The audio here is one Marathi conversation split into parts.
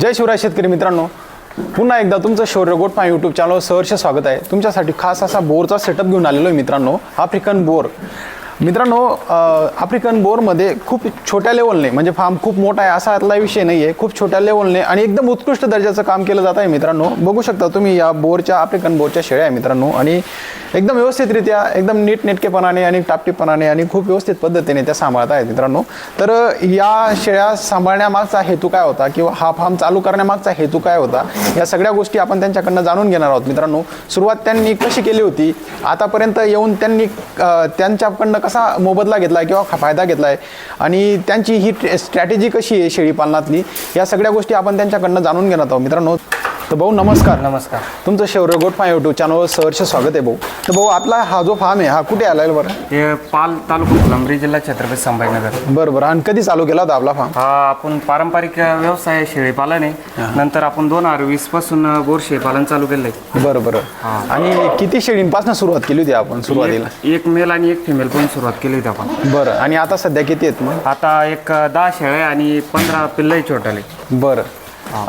जय शिवराय शेतकरी मित्रांनो. पुन्हा एकदा तुमचं शौर्य गोटपा यूट्यूब चॅनल सहर्ष स्वागत आहे. तुमच्यासाठी खास असा बोरचा सेटअप घेऊन आलेलो आहे मित्रांनो. African Boer. मित्रांनो आफ्रिकन बोरमध्ये खूप छोट्या लेवलने म्हणजे फार्म खूप मोठा आहे असा यातला विषय नाही आहे खूप छोट्या लेवलने आणि एकदम उत्कृष्ट दर्जाचं काम केलं जात आहे मित्रांनो. बघू शकता तुम्ही या बोरच्या आफ्रिकन बोरच्या शेळ्या आहे मित्रांनो. आणि एकदम व्यवस्थितरित्या एकदम नीट नेटकेपणाने आणि टापटीपणाने आणि खूप व्यवस्थित पद्धतीने त्या सांभाळत आहेत मित्रांनो. तर या शेळ्या सांभाळण्यामागचा हेतू काय होता किंवा हा फार्म चालू करण्यामागचा हेतू काय होता या सगळ्या गोष्टी आपण त्यांच्याकडनं जाणून घेणार आहोत मित्रांनो. सुरुवात त्यांनी कशी केली होती आतापर्यंत येऊन त्यांनी त्यांच्याकडनं कसा मोबदला घेतला आहे किंवा फायदा घेतला आहे आणि त्यांची ही स्ट्रॅटेजी कशी आहे शेळीपालनातली या सगळ्या गोष्टी आपण त्यांच्याकडनं जाणून घेणार आहोत मित्रांनो. तर भाऊ नमस्कार. नमस्कार. तुमचं शौर्य गोटफा यूट्यूब चॅनलवर सहर्ष स्वागत आहे भाऊ. तर भाऊ आपला हा जो फार्म आहे हा कुठे आलाय बरं? हे पाल तालुका फुलंब्री जिल्हा छत्रपती संभाजीनगर. बरं बरं आणि कधी चालू केला होता आपला फार्म हा आपण पारंपरिक व्यवसाय आहे शेळीपालन आहे. नंतर आपण दोन हजार वीसपासून बोर शेळीपालन चालू केलंय. बरं बरं आणि किती शेळींपासून सुरुवात केली होती आपण सुरुवातीला? एक- मेल आणि एक फिमेल पण सुरुवात केली होती आपण. बरं. आणि आता सध्या किती आहेत मग? आता एक दहा शेळे आणि पंधरा पिल्लही छोटाले बरं.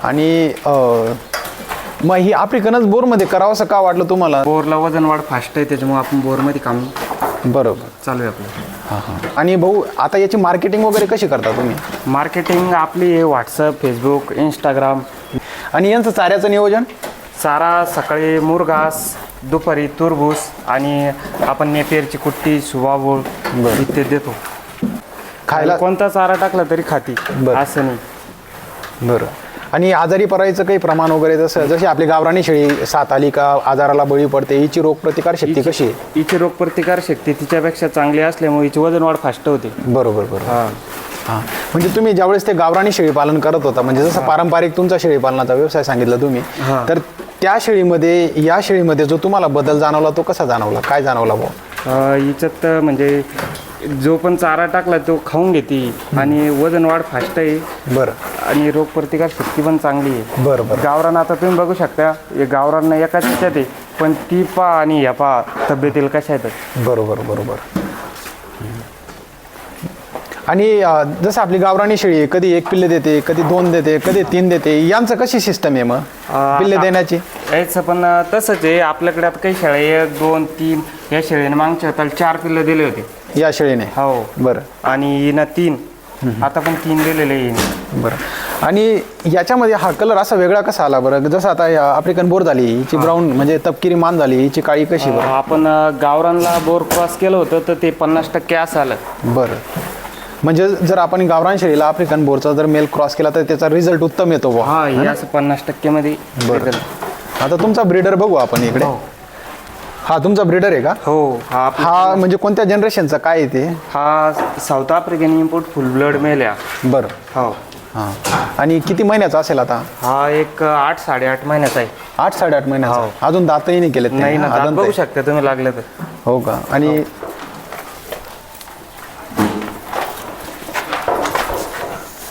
आणि अं, मग ही आफ्रिकनच बोरमध्ये करावं असं का वाटलं तुम्हाला? बोरला वजन वाढ फास्ट आहे त्याच्यामुळे आपण बोरमध्ये काम बरोबर. चालू आहे आपलं. आणि भाऊ आता याची मार्केटिंग वगैरे कशी करता तुम्ही? मार्केटिंग आपली व्हॉट्सअप फेसबुक इंस्टाग्राम आणि यांचं चाऱ्याचं नियोजन? चारा सकाळी मुरघास दुपारी तुरबूस आणि आपण नेपियरची कुट्टी सुवाबूळ इत्यादी देतो. खायला कोणता चारा टाकला तरी खाती. बरं. असं नाही. बरं. आणि आजारी पडायचं काही प्रमाण वगैरे जसं जशी आपली गावराणी शेळी सात आली का आजाराला बळी पडते हिची रोगप्रतिकार शक्ती कशी? आहे हिची रोगप्रतिकार शक्ती तिच्यापेक्षा चांगली असल्यामुळे हिची वजन वाढ फास्ट होते. बरोबर बरोबर. हा. हां. म्हणजे तुम्ही ज्यावेळेस ते गावराणी शेळी पालन करत होता म्हणजे जसं पारंपरिक तुमचा शेळी पालनाचा व्यवसाय सांगितला तुम्ही हां. तर त्या शेळीमध्ये या शेळीमध्ये जो तुम्हाला बदल जाणवला तो कसा जाणवला? काय जाणवला भाऊ अं, हिच्यात म्हणजे जो पण चारा टाकला तो खाऊन घेते. आणि वजन वाढ फास्ट आहे. बरं. आणि रोगप्रतिकार शक्ती पण चांगली आहे. बरं बरं. गावरान आता तुम्ही बघू शकता हे गावरान एकाच ह्याच्यात आहे पण ती पा आणि ह्या पा तब्येतील कशा आहेत बरोबर बरोबर. आणि अं, जसं आपली गावराणी शेळी आहे, कधी एक पिल्ले देते कधी दोन देते कधी तीन देते यांचं कशी सिस्टम आहे मग? अं, पिल्ले देण्याची? याचं पण तसंच आहे. आपल्याकडे आता काही शेळ्या एक दोन तीन या शेळीने मागच्या चार पिल्लं दिले होते. या शेळीने? हो. बरं. आणि हिनं तीन. आता पण तीन दिलेले हिने. बरं. आणि याच्यामध्ये हा कलर असा वेगळा कसा आला बरं? जसं आता या आफ्रिकन बोर झाली हिची ब्राऊन म्हणजे तपकिरी मान झाली हिची काळी कशी बरं? आपण अं, गावरानला बोर क्रॉस केलं होतं तर ते पन्नास टक्के असं आलं. बरं. म्हणजे जर आपण गावरान शेळीला आफ्रिकन बोरचा जर मेल क्रॉस केला तर त्याचा रिझल्ट उत्तम येतो बुवा. हा हे असं पन्नास टक्के मध्ये बरं आता तुमचा ब्रीडर बघू आपण इकडे. हो. हा तुमचा ब्रीडर आहे का? हो हा हा म्हणजे कोणत्या जनरेशनचा काय आहे ते? हा South African import full blood male आहे बरं. हो. हां. आणि किती महिन्याचा असेल आता? हा एक आठ साडेआठ महिन्याचा आहे. आठ साडेआठ महिन्याचा? अजून दातही नाही केलेत हो. नाही ना. दात बघू आहे. शकता तुम्ही लागलं तर. हो का? आणि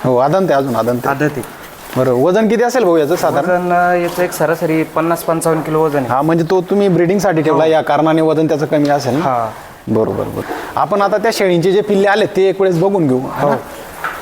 हो. आदंत आहे अजून आदंत आहे. आदत आहे बरं वजन किती असेल भाऊ याचं साधारण? वजन याचं एक सरासरी पन्नास पंचावन्न किलो वजन आहे. हा म्हणजे तो तुम्ही ब्रीडिंगसाठी ठेवला या कारणाने वजन त्याचं कमी असेल ना? हा. बरोबर बरोबर. आपण आता त्या शेळींचे जे पिल्ले आले ते एक वेळेस बघून घेऊ है ना?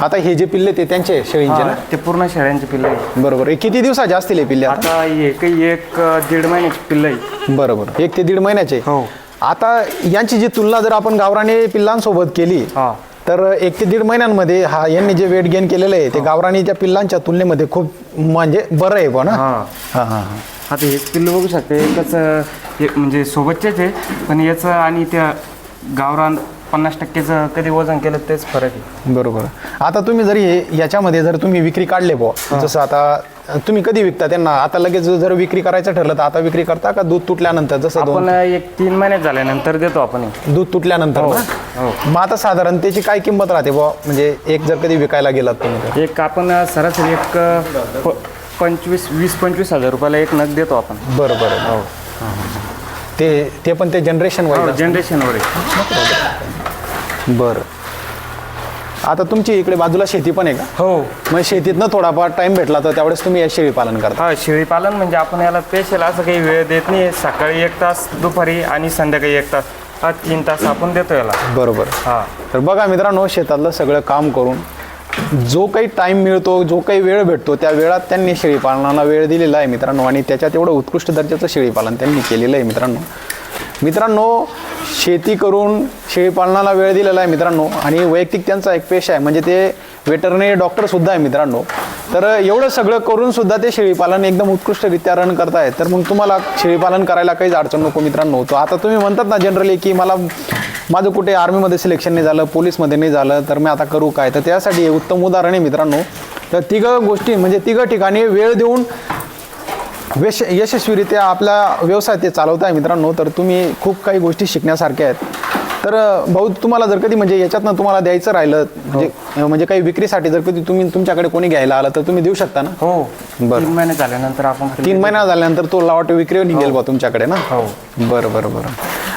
आता हे जे पिल्ले ते त्यांचे शेळींचे हा, ना? ते पूर्ण शेळ्यांची पिल्लं आहे बरोबर. हे किती दिवसाचे असतील हे पिल्ले आता? हे एक अं, दीड महिन्याची पिल्लं आहे बरोबर. एक ते दीड महिन्याचे? हो. आता यांची जी तुलना जर आपण गावराने पिल्लांसोबत केली हा. तर एक ते दीड महिन्यांमध्ये हा यांनी जे वेट गेन केलेलं आहे ते गावरानीच्या पिल्लांच्या तुलनेमध्ये खूप म्हणजे बरं आहे पण हा. हां हां आता हे पिल्लू बघू शकते एकच एक म्हणजे सोबतचेच आहे पण याचं आणि त्या गावरान पन्नास टक्केचं कधी वजन केलं तेच फरक आहे. बरोबर. आता तुम्ही जरी हे याच्यामध्ये जर तुम्ही विक्री काढले बुवा जसं आता तुम्ही कधी विकता त्यांना? आता लगेच जर विक्री करायचं ठरलं तर आता विक्री करता का दूध तुटल्यानंतर? जसं दोन आपण एक तीन महिन्यात झाल्यानंतर देतो आपण हे. दूध तुटल्यानंतर हो, ना? हो. मग आता साधारण त्याची काय किंमत राहते बुवा? म्हणजे एक जर कधी विकायला गेलात तुम्ही तर. एक आपण सरासरी एक प- पंचवीस वीस पंचवीस हजार रुपयाला एक नग देतो आपण. बरं बरं हो ते ते पण ते जनरेशन वाईज जनरेशनवर आहे. बरं. आता तुमची इकडे बाजूला शेती पण आहे का? हो. मग शेतीतनं थोडाफार टाइम भेटला तर त्यावेळेस तुम्ही या शेळी पालन करता. हा शेळीपालन म्हणजे आपण याला स्पेशल असं काही वेळ देत नाही. सकाळी एक तास दुपारी आणि संध्याकाळी एक तास. हा तीन तास आपण देतो याला. बरोबर. हा. तर बघा मित्रांनो शेतातलं सगळं काम करून जो काही टाईम मिळतो जो काही वेळ भेटतो त्या वेळात त्यांनी शेळीपालनाला वेळ दिलेला आहे मित्रांनो. आणि त्याच्यात एवढं उत्कृष्ट दर्जाचं शेळीपालन त्यांनी केलेलं आहे मित्रांनो. मित्रांनो शेती करून शेळीपालनाला वेळ दिलेला आहे मित्रांनो. आणि वैयक्तिक त्यांचा एक पेशा आहे. म्हणजे ते वेटरनरी डॉक्टरसुद्धा आहे मित्रांनो. तर एवढं सगळं करून सुद्धा ते शेळीपालन एकदम उत्कृष्टरित्या रन करतायत. तर मग तुम्हाला शेळीपालन करायला काहीच अडचण नको मित्रांनो. होतो आता तुम्ही म्हणतात ना जनरली की मला माझं कुठे आर्मीमध्ये सिलेक्शन नाही झालं पोलीसमध्ये नाही झालं तर मी आता करू काय? तर त्यासाठी हे उत्तम उदाहरण आहे मित्रांनो. तर तिघं गोष्टी म्हणजे तिघं ठिकाणी वेळ देऊन वेश यशस्वीरित्या आपला व्यवसाय ते चालवत आहे मित्रांनो. तर तुम्ही खूप काही गोष्टी शिकण्यासारख्या आहेत. तर भाऊ तुम्हाला जर कधी म्हणजे याच्यातनं तुम्हाला द्यायचं राहिलं म्हणजे म्हणजे काही विक्रीसाठी जर कधी तुम्ही तुमच्याकडे कोणी घ्यायला आलं तर तुम्ही देऊ शकता ना? हो. बरं. तीन महिने झाल्यानंतर आपण तीन महिना झाल्यानंतर तो लॉट विक्री निघेल बा तुमच्याकडे ना? हो. बरं बरं बरं.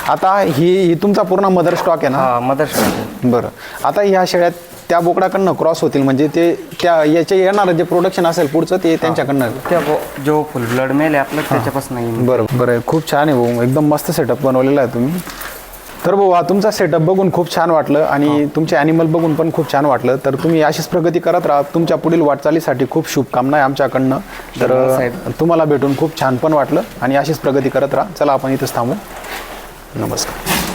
आता ही ही तुमचा पूर्ण मदर स्टॉक आहे ना? हा मदर बरं. आता ह्या शेळ्यात त्या बोकडाकडनं क्रॉस होतील म्हणजे ते त्या याचे येणारं जे प्रोडक्शन असेल पुढचं ते त्यांच्याकडनं? त्या बो- जो फुल ब्लड मेल आहे आपलं त्याच्यापासून येईल. बरं बरं. खूप छान आहे भाऊ. एकदम मस्त सेटअप बनवलेला आहे तुम्ही. तर भाऊ तुमचा सेटअप बघून खूप छान वाटलं आणि तुमचे ॲनिमल बघून पण खूप छान वाटलं. तर तुम्ही अशीच प्रगती करत राहा. तुमच्या पुढील वाटचालीसाठी खूप शुभकामना आहे आमच्याकडनं. तर. तुम्हाला भेटून खूप छान पण वाटलं आणि अशीच प्रगती करत राहा. चला आपण इथंच थांबू. नमस्कार.